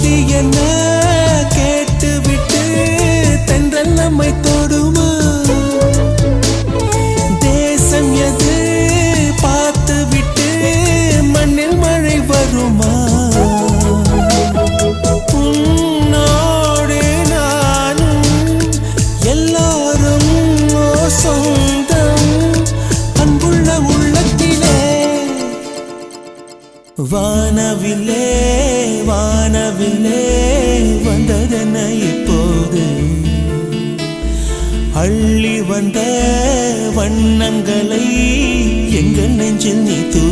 அது என்ன கேட்டுவிட்டு தென்றல் நம்மை தொடுமா? தேசம் எது பார்த்து விட்டு மண்ணில் மழை வருமா? வானவிலே வான கனவிலே ஓர் வந்ததென்ன இப்போது? அள்ளி வந்த வண்ணங்களை எங்கள் நெஞ்சில் நீ தூ